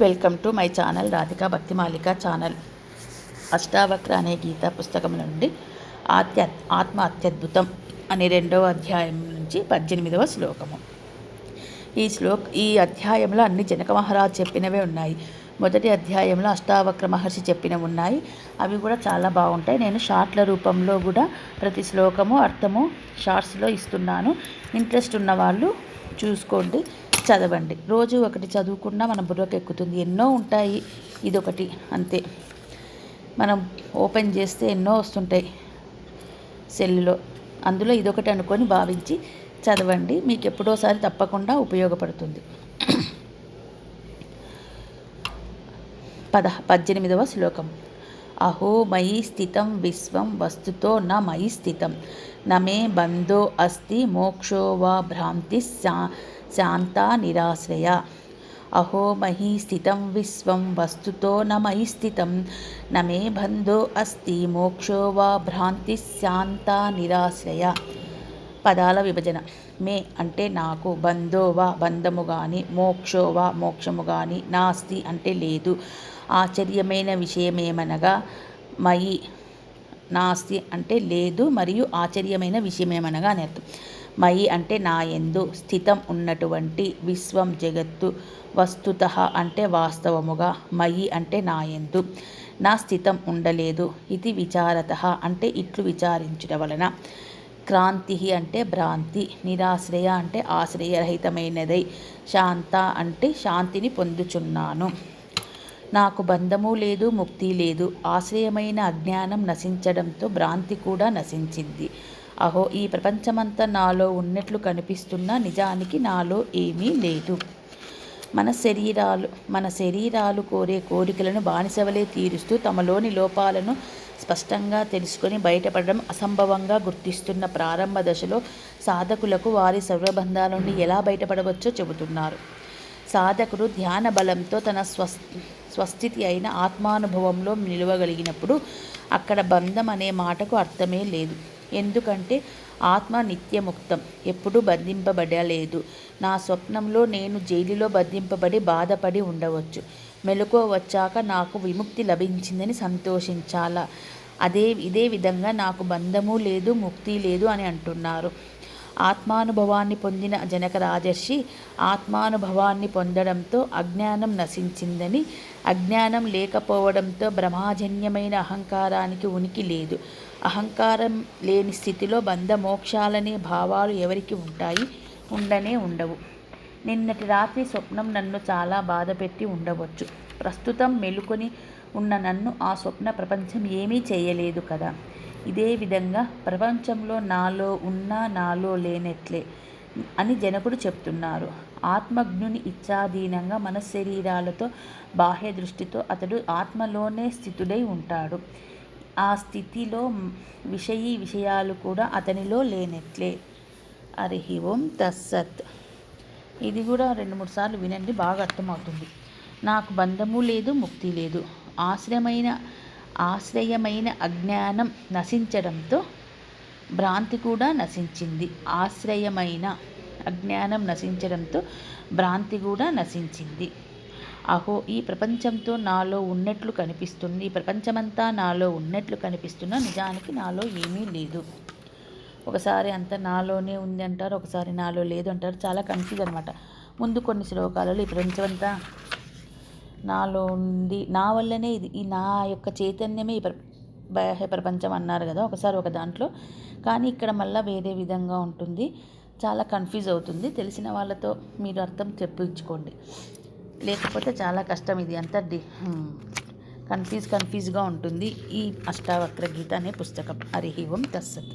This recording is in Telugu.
Welcome to my channel Radhika Bhaktimalika channel. Ashtavakra అనే గీత పుస్తకం నుండి ఆత్య ఆత్మ అత్యద్భుతం అనే రెండవ అధ్యాయం నుంచి పద్దెనిమిదవ శ్లోకము. ఈ శ్లోక్ ఈ అధ్యాయంలో అన్ని జనక మహారాజ్ చెప్పినవే ఉన్నాయి. మొదటి అధ్యాయంలో అష్టావక్ర మహర్షి చెప్పినవి ఉన్నాయి. అవి కూడా చాలా బాగుంటాయి. నేను షార్ట్ల రూపంలో కూడా ప్రతి శ్లోకము అర్థము షార్ట్స్లో ఇస్తున్నాను. ఇంట్రెస్ట్ ఉన్న వాళ్ళు చూసుకోండి. చదవండి. రోజు ఒకటి చదువుకున్నా మన బుర్రకు ఎక్కుతుంది. ఎన్నో ఉంటాయి. ఇదొకటి. అంతే. మనం ఓపెన్ చేస్తే ఎన్నో వస్తుంటాయి సెల్లులో. అందులో ఇదొకటి అనుకొని భావించి చదవండి. మీకు ఎప్పుడోసారి తప్పకుండా ఉపయోగపడుతుంది. పద. పద్దెనిమిదవ శ్లోకం. అహో మయి స్థితం విశ్వం వస్తుతో న మయి స్థితం నమే బంధో అస్తి మోక్షో వా భ్రాంతి శా శాంతా నిరాశ్రయ. అహో మహి స్థితం విశ్వం వస్తుతో న మయి స్థితం నమే బంధో అస్తి మోక్షో వా భ్రాంతి శాంతా నిరాశ్రయ. పదాల విభజన. మే అంటే నాకు బంధోవా బంధము కానీ మోక్షోవా మోక్షము కానీ నాస్తి అంటే లేదు. ఆశ్చర్యమైన విషయమేమనగా మయి నాస్తి అంటే లేదు మరియు ఆశ్చర్యమైన విషయమేమనగా అని అర్థం. మయి అంటే నా ఎందు స్థితం ఉన్నటువంటి విశ్వం జగత్తు వస్తుత అంటే వాస్తవముగా మయి అంటే నా ఎందు. నా స్థితం ఉండలేదు ఇది విచారత అంటే ఇట్లు విచారించడం వలన. క్రాంతి అంటే భ్రాంతి నిరాశ్రయ అంటే ఆశ్రయరహితమైనదై శాంత అంటే శాంతిని పొందుచున్నాను. నాకు బంధము లేదు ముక్తి లేదు. ఆశ్రయమైన అజ్ఞానం నశించడంతో భ్రాంతి కూడా నశించింది. అహో ఈ ప్రపంచమంతా నాలో ఉన్నట్లు కనిపిస్తున్నా నిజానికి నాలో ఏమీ లేదు. మన శరీరాలు మన శరీరాలు కోరే కోరికలను బానిసవలే తీరుస్తూ తమలోని లోపాలను స్పష్టంగా తెలుసుకొని బయటపడడం అసంభవంగా గుర్తిస్తున్న ప్రారంభ దశలో సాధకులకు వారి సర్వబంధాల నుండి ఎలా బయటపడవచ్చో చెబుతున్నారు. సాధకుడు ధ్యాన బలంతో తన స్వస్ స్వస్థితి అయిన ఆత్మానుభవంలో నిలవగలిగినప్పుడు అక్కడ బంధం అనే మాటకు అర్థమే లేదు. ఎందుకంటే ఆత్మ నిత్యముక్తం. ఎప్పుడూ బంధింపబడలేదు. నా స్వప్నంలో నేను జైలులో బంధింపబడి బాధపడి ఉండవచ్చు. మెలకువ వచ్చాక నాకు విముక్తి లభించిందని సంతోషించాలా? అదే ఇదే విధంగా నాకు బంధము లేదు ముక్తి లేదు అని అంటున్నారు. ఆత్మానుభవాన్ని పొందిన జనక రాజర్షి ఆత్మానుభవాన్ని పొందడంతో అజ్ఞానం నశించిందని అజ్ఞానం లేకపోవడంతో బ్రహ్మాజన్యమైన అహంకారానికి ఉనికి లేదు. అహంకారం లేని స్థితిలో బంధమోక్షాలనే భావాలు ఎవరికి ఉంటాయి? ఉండనే ఉండవు. నిన్నటి రాత్రి స్వప్నం నన్ను చాలా బాధపెట్టి ఉండవచ్చు. ప్రస్తుతం మెలుకొని ఉన్న నన్ను ఆ స్వప్న ప్రపంచం ఏమీ చేయలేదు కదా. ఇదే విధంగా ప్రపంచంలో నాలో ఉన్నా నాలో లేనట్లే అని జనకుడు చెప్తున్నారు. ఆత్మజ్ఞుని ఇచ్చాధీనంగా మన శరీరాలతో బాహ్య దృష్టితో అతడు ఆత్మలోనే స్థితుడై ఉంటాడు. ఆ స్థితిలో విషయీ విషయాలు కూడా అతనిలో లేనట్లే. హరి ఓం తస్సత్. ఇది కూడా రెండు మూడు సార్లు వినండి బాగా అర్థమవుతుంది. నాకు బంధము లేదు ముక్తి లేదు. ఆశ్రయమైన ఆశ్రయమైన అజ్ఞానం నశించడంతో భ్రాంతి కూడా నశించింది. ఆశ్రయమైన అజ్ఞానం నశించడంతో భ్రాంతి కూడా నశించింది. అహో ఈ ప్రపంచంతో నాలో ఉన్నట్లు కనిపిస్తుంది. ఈ ప్రపంచమంతా నాలో ఉన్నట్లు కనిపిస్తున్న నిజానికి నాలో ఏమీ లేదు. ఒకసారి అంతా నాలోనే ఉంది అంటారు ఒకసారి నాలో లేదు అంటారు. చాలా కన్ఫ్యూజ్ అనమాట ముందు కొన్ని శ్లోకాలలో ఈ ప్రపంచమంతా నాలో ఉంది నా వల్లనే ఇది ఈ నా యొక్క చైతన్యమే ఈ బాహ్య ప్రపంచం అన్నారు కదా ఒకసారి ఒక దాంట్లో. కానీ ఇక్కడ మళ్ళీ వేరే విధంగా ఉంటుంది. చాలా కన్ఫ్యూజ్ అవుతుంది. తెలిసిన వాళ్ళతో మీరు అర్థం చెప్పించుకోండి లేకపోతే చాలా కష్టం ఇది అంతా డి కన్ఫ్యూజ్ కన్ఫ్యూజ్గా ఉంటుంది. ఈ అష్టావక్ర గీత అనే పుస్తకం. హరి ఓం తస్సత్.